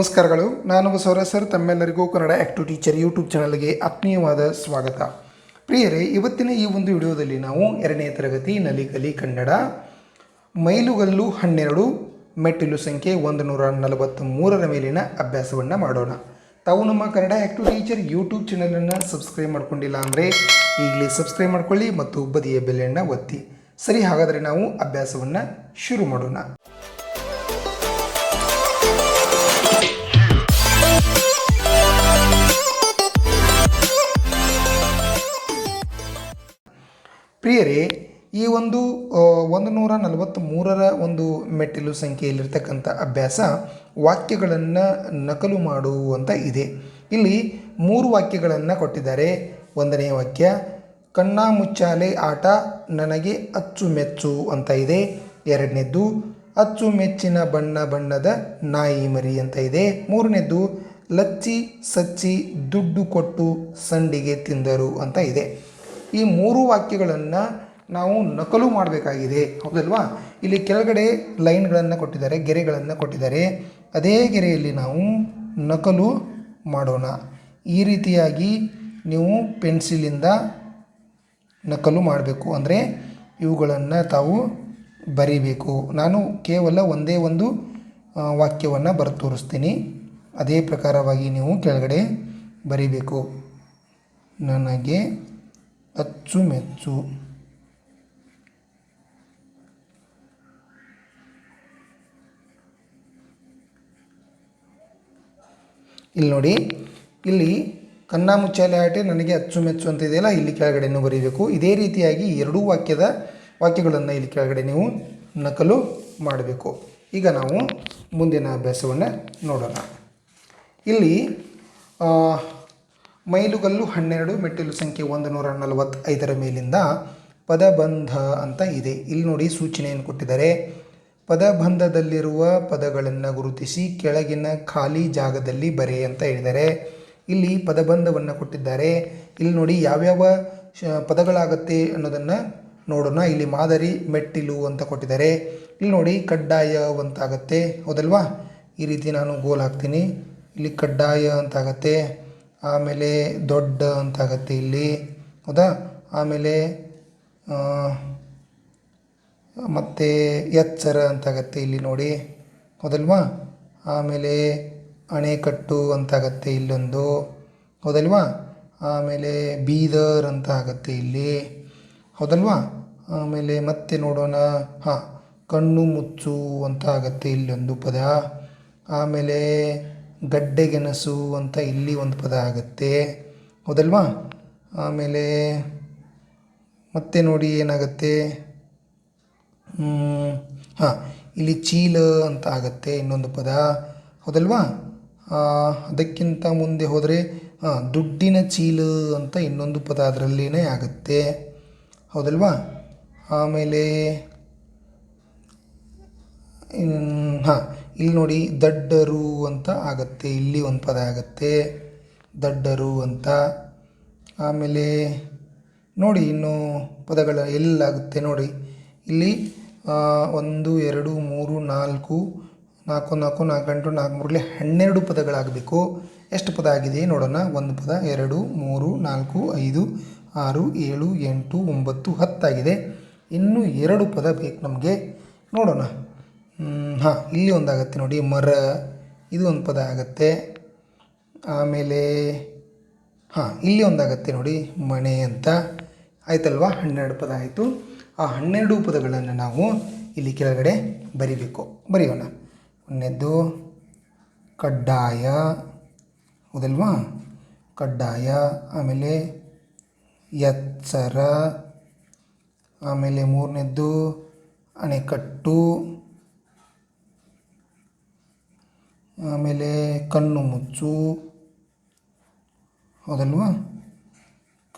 ನಮಸ್ಕಾರಗಳು, ನಾನು ಬಸವರ ಸರ್, ತಮ್ಮೆಲ್ಲರಿಗೂ ಕನ್ನಡ ಆ್ಯಕ್ಟಿವ್ ಟೀಚರ್ ಯೂಟ್ಯೂಬ್ ಚಾನಲ್ಗೆ ಆತ್ಮೀಯವಾದ ಸ್ವಾಗತ. ಪ್ರಿಯರೇ, ಇವತ್ತಿನ ಈ ಒಂದು ವಿಡಿಯೋದಲ್ಲಿ ನಾವು ಎರಡನೇ ತರಗತಿ ನಲಿಗಲಿ ಕನ್ನಡ, ಮೈಲುಗಲ್ಲು ಹನ್ನೆರಡು, ಮೆಟ್ಟಿಲು ಸಂಖ್ಯೆ ಒಂದು ನೂರ ನಲವತ್ತ ಮೂರರ ಮೇಲಿನ ಅಭ್ಯಾಸವನ್ನು ಮಾಡೋಣ. ತಾವು ನಮ್ಮ ಕನ್ನಡ ಆ್ಯಕ್ಟಿವ್ ಟೀಚರ್ ಯೂಟ್ಯೂಬ್ ಚಾನಲನ್ನು ಸಬ್ಸ್ಕ್ರೈಬ್ ಮಾಡ್ಕೊಂಡಿಲ್ಲ ಅಂದರೆ ಈಗಲೇ ಸಬ್ಸ್ಕ್ರೈಬ್ ಮಾಡ್ಕೊಳ್ಳಿ ಮತ್ತು ಬದಿಯ ಬೆಲೆಯನ್ನು ಒತ್ತಿ. ಸರಿ, ಹಾಗಾದರೆ ನಾವು ಅಭ್ಯಾಸವನ್ನು ಶುರು ಮಾಡೋಣ. ಪ್ರಿಯರೇ, ಈ ಒಂದು ಒಂದು ನೂರ ನಲವತ್ತ್ ಮೂರರ ಒಂದು ಮೆಟ್ಟಿಲು ಸಂಖ್ಯೆಯಲ್ಲಿರ್ತಕ್ಕಂಥ ಅಭ್ಯಾಸ ವಾಕ್ಯಗಳನ್ನು ನಕಲು ಮಾಡುವಂಥ ಇದೆ. ಇಲ್ಲಿ ಮೂರು ವಾಕ್ಯಗಳನ್ನು ಕೊಟ್ಟಿದ್ದಾರೆ. ಒಂದನೇ ವಾಕ್ಯ, ಕಣ್ಣ ಮುಚ್ಚಾಲೆ ಆಟ ನನಗೆ ಅಚ್ಚುಮೆಚ್ಚು ಅಂತ ಇದೆ. ಎರಡನೇದ್ದು ಅಚ್ಚುಮೆಚ್ಚಿನ ಬಣ್ಣ ಬಣ್ಣದ ನಾಯಿ ಮರಿ ಅಂತ ಇದೆ. ಮೂರನೇದ್ದು, ಲಚ್ಚಿ ಸಚ್ಚಿ ದುಡ್ಡು ಕೊಟ್ಟು ಸಂಡಿಗೆ ತಿಂದರು ಅಂತ ಇದೆ. ಈ ಮೂರು ವಾಕ್ಯಗಳನ್ನು ನಾವು ನಕಲು ಮಾಡಬೇಕಾಗಿದೆ. ಹೌದಲ್ವಾ? ಇಲ್ಲಿ ಕೆಳಗಡೆ ಲೈನ್ಗಳನ್ನು ಕೊಟ್ಟಿದ್ದಾರೆ, ಗೆರೆಗಳನ್ನು ಕೊಟ್ಟಿದ್ದಾರೆ. ಅದೇ ಗೆರೆಯಲ್ಲಿ ನಾವು ನಕಲು ಮಾಡೋಣ. ಈ ರೀತಿಯಾಗಿ ನೀವು ಪೆನ್ಸಿಲಿಂದ ನಕಲು ಮಾಡಬೇಕು. ಅಂದರೆ ಇವುಗಳನ್ನು ತಾವು ಬರಿಬೇಕು. ನಾನು ಕೇವಲ ಒಂದೇ ಒಂದು ವಾಕ್ಯವನ್ನು ಬರೆದು ತೋರಿಸ್ತೀನಿ ಅದೇ ಪ್ರಕಾರವಾಗಿ ನೀವು ಕೆಳಗಡೆ ಬರಿಬೇಕು. ನನಗೆ ಅಚ್ಚುಮೆಚ್ಚು ಇಲ್ಲಿ ನೋಡಿ, ಇಲ್ಲಿ ಕನ್ನಾಮುಚ್ಚಾಲೆ ಆಟೆ ನನಗೆ ಅಚ್ಚುಮೆಚ್ಚು ಅಂತ ಇದೆಯಲ್ಲ, ಇಲ್ಲಿ ಕೆಳಗಡೆನೂ ಬರೀಬೇಕು. ಇದೇ ರೀತಿಯಾಗಿ ಎರಡೂ ವಾಕ್ಯದ ವಾಕ್ಯಗಳನ್ನು ಇಲ್ಲಿ ಕೆಳಗಡೆ ನೀವು ನಕಲು ಮಾಡಬೇಕು. ಈಗ ನಾವು ಮುಂದಿನ ಅಭ್ಯಾಸವನ್ನು ನೋಡೋಣ. ಇಲ್ಲಿ ಮೈಲುಗಲ್ಲು ಹನ್ನೆರಡು, ಮೆಟ್ಟಿಲು ಸಂಖ್ಯೆ ಒಂದು ನೂರ ನಲವತ್ತೈದರ ಮೇಲಿಂದ ಪದಬಂಧ ಅಂತ ಇದೆ. ಇಲ್ಲಿ ನೋಡಿ ಸೂಚನೆಯನ್ನು ಕೊಟ್ಟಿದ್ದಾರೆ. ಪದಬಂಧದಲ್ಲಿರುವ ಪದಗಳನ್ನು ಗುರುತಿಸಿ ಕೆಳಗಿನ ಖಾಲಿ ಜಾಗದಲ್ಲಿ ಬರೆ ಅಂತ ಹೇಳಿದ್ದಾರೆ. ಇಲ್ಲಿ ಪದಬಂಧವನ್ನು ಕೊಟ್ಟಿದ್ದಾರೆ. ಇಲ್ಲಿ ನೋಡಿ ಯಾವ್ಯಾವ ಪದಗಳಾಗತ್ತೆ ಅನ್ನೋದನ್ನು ನೋಡೋಣ. ಇಲ್ಲಿ ಮಾದರಿ, ಮೆಟ್ಟಿಲು ಅಂತ ಕೊಟ್ಟಿದ್ದಾರೆ. ಇಲ್ಲಿ ನೋಡಿ ಕಡ್ಡಾಯ ಅಂತಾಗತ್ತೆ. ಹೌದಲ್ವಾ? ಈ ರೀತಿ ನಾನು ಗೋಲ್ ಹಾಕ್ತೀನಿ. ಇಲ್ಲಿ ಕಡ್ಡಾಯ ಅಂತಾಗತ್ತೆ. ಆಮೇಲೆ ದೊಡ್ಡ ಅಂತಾಗತ್ತೆ ಇಲ್ಲಿ. ಹೌದಾ? ಆಮೇಲೆ ಮತ್ತೆ ಮತ್ತು ಎಚ್ಚರ ಅಂತಾಗತ್ತೆ ಇಲ್ಲಿ ನೋಡಿ. ಹೌದಲ್ವಾ? ಆಮೇಲೆ ಅಣೆಕಟ್ಟು ಅಂತಾಗತ್ತೆ ಇಲ್ಲೊಂದು. ಹೌದಲ್ವಾ? ಆಮೇಲೆ ಬೀದರ್ ಅಂತ ಆಗತ್ತೆ ಇಲ್ಲಿ. ಹೌದಲ್ವಾ? ಆಮೇಲೆ ಮತ್ತೆ ನೋಡೋಣ. ಹಾಂ, ಕಣ್ಣು ಮುಚ್ಚು ಅಂತ ಆಗತ್ತೆ ಇಲ್ಲೊಂದು ಪದ. ಆಮೇಲೆ ಗಡ್ಡೆಗೆಣಸು ಅಂತ ಇಲ್ಲಿ ಒಂದು ಪದ ಆಗುತ್ತೆ. ಹೌದಲ್ವಾ? ಆಮೇಲೆ ಮತ್ತೆ ನೋಡಿ ಏನಾಗುತ್ತೆ? ಹಾಂ, ಇಲ್ಲಿ ಚೀಲ ಅಂತ ಆಗುತ್ತೆ ಇನ್ನೊಂದು ಪದ. ಹೌದಲ್ವಾ? ಅದಕ್ಕಿಂತ ಮುಂದೆ ಹೋದರೆ ಹಾಂ ದುಡ್ಡಿನ ಚೀಲ ಅಂತ ಇನ್ನೊಂದು ಪದ ಅದರಲ್ಲಿನೇ ಆಗುತ್ತೆ. ಹೌದಲ್ವಾ? ಆಮೇಲೆ ಹಾಂ ಇಲ್ಲಿ ನೋಡಿ ದಡ್ಡರು ಅಂತ ಆಗುತ್ತೆ, ಇಲ್ಲಿ ಒಂದು ಪದ ಆಗತ್ತೆ. ದಡ್ಡರು ಅಂತ. ಆಮೇಲೆ ನೋಡಿ ಇನ್ನು ಪದಗಳ ಎಲ್ಲಾಗುತ್ತೆ ನೋಡಿ. ಇಲ್ಲಿ ಒಂದು, ಎರಡು, ಮೂರು, ನಾಲ್ಕು ನಾಲ್ಕು ನಾಲ್ಕು ನಾಲ್ಕು ಗಂಟು ನಾಲ್ಕು ಮೂರಲ್ಲಿ ಹನ್ನೆರಡು ಪದಗಳಾಗಬೇಕು. ಎಷ್ಟು ಪದ ಆಗಿದೆ ನೋಡೋಣ. ಒಂದು ಪದ, ಎರಡು, ಮೂರು, ನಾಲ್ಕು, ಐದು, ಆರು, ಏಳು, ಎಂಟು, ಒಂಬತ್ತು, ಹತ್ತಾಗಿದೆ. ಇನ್ನೂ ಎರಡು ಪದ ಬೇಕು ನಮಗೆ. ನೋಡೋಣ. ಹಾಂ, ಇಲ್ಲಿ ಒಂದಾಗತ್ತೆ ನೋಡಿ, ಮರ, ಇದು ಒಂದು ಪದ ಆಗತ್ತೆ. ಆಮೇಲೆ, ಹಾಂ, ಇಲ್ಲಿ ಒಂದಾಗತ್ತೆ ನೋಡಿ ಮನೆ ಅಂತ. ಆಯ್ತಲ್ವಾ? ಹನ್ನೆರಡು ಪದ ಆಯಿತು. ಆ ಹನ್ನೆರಡು ಪದಗಳನ್ನು ನಾವು ಇಲ್ಲಿ ಕೆಳಗಡೆ ಬರಿಬೇಕು. ಬರೆಯೋಣ. ಒಂದನೇದ್ದು, ಕಡ್ಡಾಯ, ಹೌದಲ್ವಾ? ಕಡ್ಡಾಯ, ಆಮೇಲೆ ಎತ್ಸರ ಆಮೇಲೆ ಮೂರನೇದ್ದು, ಅಣೆಕಟ್ಟು ಆಮೇಲೆ ಕಣ್ಣು ಮುಚ್ಚು. ಹೌದಲ್ವಾ?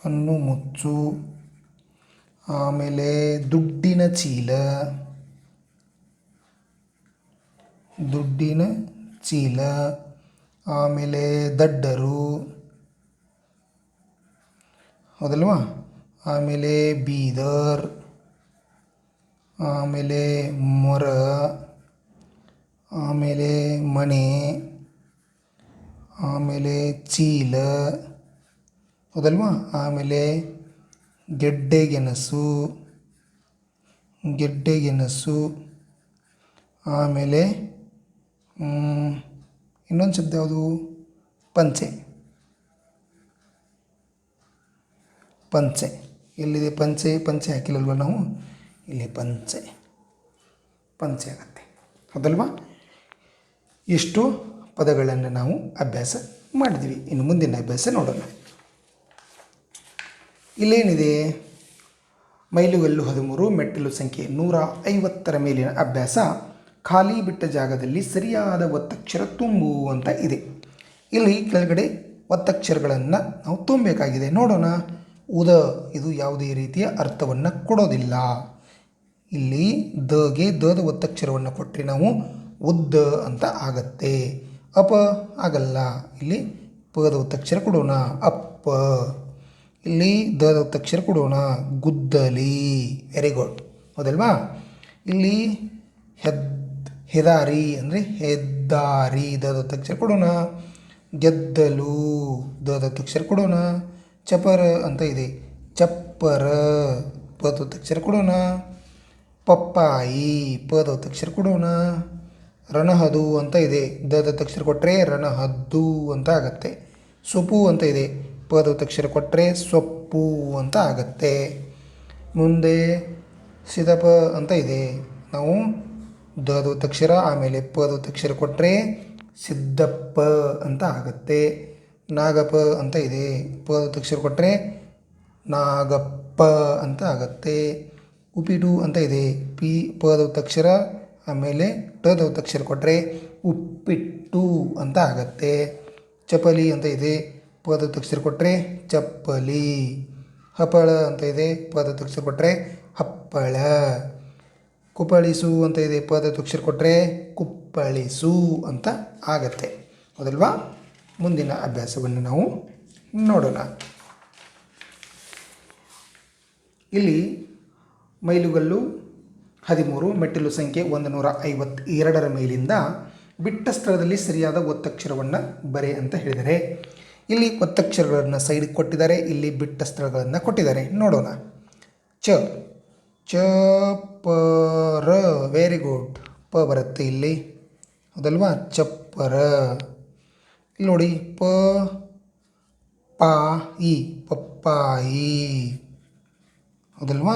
ಕಣ್ಣು ಮುಚ್ಚು. ಆಮೇಲೆ ದುಡ್ಡಿನ ಚೀಲ. ದುಡ್ಡಿನ ಚೀಲ. ಆಮೇಲೆ ದಡ್ಡರು. ಹೌದಲ್ವಾ? ಆಮೇಲೆ ಬೀದರ್. ಆಮೇಲೆ ಮೊರ. ಆಮೇಲೆ ಮನೆ ಆಮೇಲೆ ಚೀಲ, ಹೌದಲ್ವಾ? ಆಮೇಲೆ ಗೆಡ್ಡೆಗೆಣಸು ಗೆಡ್ಡೆಗೆಣಸು ಆಮೇಲೆ ಇನ್ನೊಂದು ಶಬ್ದ ಯಾವುದು? ಪಂಚೆ. ಪಂಚೆ. ಎಲ್ಲಿದೆ ಪಂಚೆ? ಪಂಚೆ ಹಾಕಿಲ್ಲಲ್ವ ನಾವು? ಇಲ್ಲಿ ಪಂಚೆ. ಪಂಚೆ ಆಗತ್ತೆ. ಹೌದಲ್ವಾ? ಇಷ್ಟು ಪದಗಳನ್ನು ನಾವು ಅಭ್ಯಾಸ ಮಾಡಿದ್ವಿ. ಇನ್ನು ಮುಂದಿನ ಅಭ್ಯಾಸ ನೋಡೋಣ. ಇಲ್ಲೇನಿದೆ? ಮೈಲುಗಲ್ಲು ಹದಿಮೂರು, ಮೆಟ್ಟಿಲು ಸಂಖ್ಯೆ ನೂರ ಐವತ್ತರ ಮೇಲಿನ ಅಭ್ಯಾಸ ಖಾಲಿ ಬಿಟ್ಟ ಜಾಗದಲ್ಲಿ ಸರಿಯಾದ ಒತ್ತಕ್ಷರ ತುಂಬು ಅಂತ ಇದೆ. ಇಲ್ಲಿ ಕೆಳಗಡೆ ಒತ್ತಕ್ಷರಗಳನ್ನು ನಾವು ತುಂಬಬೇಕಾಗಿದೆ. ನೋಡೋಣ. ಉದ, ಇದು ಯಾವುದೇ ರೀತಿಯ ಅರ್ಥವನ್ನು ಕೊಡೋದಿಲ್ಲ. ಇಲ್ಲಿ ದಗೆ ದದ ಒತ್ತಕ್ಷರವನ್ನು ಕೊಟ್ಟರೆ ನಾವು ಉದ್ದ ಅಂತ ಆಗತ್ತೆ. ಅಪ ಆಗಲ್ಲ. ಇಲ್ಲಿ ಪದ ಒತ್ತಕ್ಷರ ಕೊಡೋಣ. ಅಪ್ಪ. ಇಲ್ಲಿ ದದ ಒತ್ತಕ್ಷರ ಕೊಡೋಣ. ಗುದ್ದಲಿ. ವೆರಿ ಗುಡ್ ಹೌದಲ್ವಾ? ಇಲ್ಲಿ ಹೆದ್, ಹೆದಾರಿ ಅಂದರೆ ಹೆದ್ದಾರಿ. ದದ ಒತ್ತಕ್ಷರ ಕೊಡೋಣ. ಗೆದ್ದಲು. ದದ ಒತ್ತಕ್ಷರ ಕೊಡೋಣ. ಚಪರ ಅಂತ ಇದೆ. ಚಪ್ಪರ. ಪದ ಒತ್ತಕ್ಷರ ಕೊಡೋಣ. ಪಪ್ಪಾಯಿ. ಪದ ಒತ್ತಕ್ಷರ ಕೊಡೋಣ. ರಣಹದು ಅಂತ ಇದೆ. ದದ ತಕ್ಷರ ಕೊಟ್ಟರೆ ರಣಹದ್ದು ಅಂತ ಆಗತ್ತೆ. ಸೊಪ್ಪು ಅಂತ ಇದೆ. ಪದ ತಕ್ಷರ ಕೊಟ್ಟರೆ ಸೊಪ್ಪು ಅಂತ ಆಗತ್ತೆ. ಮುಂದೆ ಸಿದಪ ಅಂತ ಇದೆ. ನಾವು ದದು ತಕ್ಷರ ಆಮೇಲೆ ಪದ ತಕ್ಷರ ಕೊಟ್ಟರೆ ಸಿದ್ದಪ್ಪ ಅಂತ ಆಗತ್ತೆ. ನಾಗಪ್ಪ ಅಂತ ಇದೆ. ಪದ ತಕ್ಷರ ಕೊಟ್ಟರೆ ನಾಗಪ್ಪ ಅಂತ ಆಗತ್ತೆ. ಉಪಿಡು ಅಂತ ಇದೆ. ಪಿ ಪದ ಒತ್ತಕ್ಷರ ಆಮೇಲೆ ಒತ್ತಕ್ಷರ ಕೊಟ್ಟರೆ ಉಪ್ಪಿಟ್ಟು ಅಂತ ಆಗತ್ತೆ. ಚಪಲಿ ಅಂತ ಇದೆ ಪದ ಒತ್ತಕ್ಷರ ಕೊಟ್ಟರೆ ಚಪ್ಪಲಿ. ಹಪ್ಪಳ ಅಂತ ಇದೆ ಪದ ಒತ್ತಕ್ಷರ ಕೊಟ್ಟರೆ ಹಪ್ಪಳ. ಕುಪ್ಪಳಿಸು ಅಂತ ಇದೆ ಪದ ಒತ್ತಕ್ಷರ ಕೊಟ್ಟರೆ ಕುಪ್ಪಳಿಸು ಅಂತ ಆಗತ್ತೆ. ಹೌದಲ್ವಾ ಮುಂದಿನ ಅಭ್ಯಾಸವನ್ನು ನಾವು ನೋಡೋಣ. ಇಲ್ಲಿ ಮೈಲುಗಲ್ಲು ಹದಿಮೂರು ಮೆಟ್ಟಿಲು ಸಂಖ್ಯೆ ಒಂದು ನೂರ ಐವತ್ತೆರಡರ ಮೇಲಿಂದ ಬಿಟ್ಟ ಸ್ಥಳದಲ್ಲಿ ಸರಿಯಾದ ಒತ್ತಕ್ಷರವನ್ನು ಬರೆ ಅಂತ ಹೇಳಿದರೆ. ಇಲ್ಲಿ ಒತ್ತಕ್ಷರಗಳನ್ನು ಸೈಡ್ ಕೊಟ್ಟಿದ್ದಾರೆ, ಇಲ್ಲಿ ಬಿಟ್ಟ ಸ್ಥಳಗಳನ್ನು ಕೊಟ್ಟಿದ್ದಾರೆ. ನೋಡೋಣ. ಚ ಚ, ಪ, ರ ವೆರಿ ಗುಡ್ ಪ ಬರುತ್ತೆ ಇಲ್ಲಿ. ಹೌದಲ್ವಾ? ಚಪ್ಪರ ಇಲ್ಲಿ ನೋಡಿ, ಪ, ಪಾ, ಇ, ಪಪ್ಪಾಯಿ. ಹೌದಲ್ವಾ?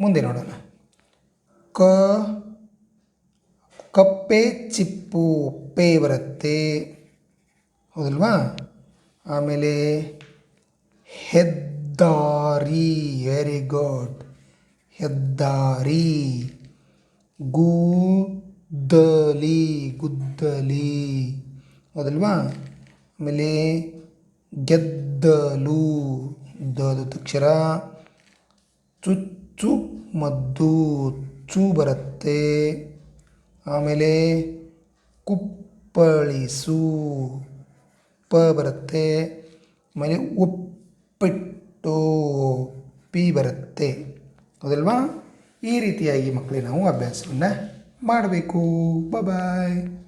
ಮುಂದೆ ನೋಡೋಣ. ಕ, ಕಪ್ಪೆ, ಚಿಪ್ಪು ಪೇ ಬರುತ್ತೆ. ಹೌದಲ್ವಾ? ಆಮೇಲೆ ಹೆದ್ದಾರಿ, ವೆರಿ ಗುಡ್. ಹೆದ್ದಾರಿ, ಗುದ್ದಲಿ ಗುದ್ದಲಿ. ಹೌದಲ್ವಾ? ಆಮೇಲೆ ಗೆದ್ದಲು. ದಕ್ಷರ ಚುಚ್ಚು, ಮದ್ದು. ಚೂ ಬರುತ್ತೆ. ಆಮೇಲೆ ಕುಪ್ಪಳಿಸು. ಪ ಬರುತ್ತೆ. ಆಮೇಲೆ ಉಪ್ಪಿಟ್ಟು, ಪಿ ಬರುತ್ತೆ. ಹೌದಲ್ವಾ ಈ ರೀತಿಯಾಗಿ ಮಕ್ಕಳಿಗೆ ನಾವು ಅಭ್ಯಾಸವನ್ನು ಮಾಡಬೇಕು. ಬಾಯ್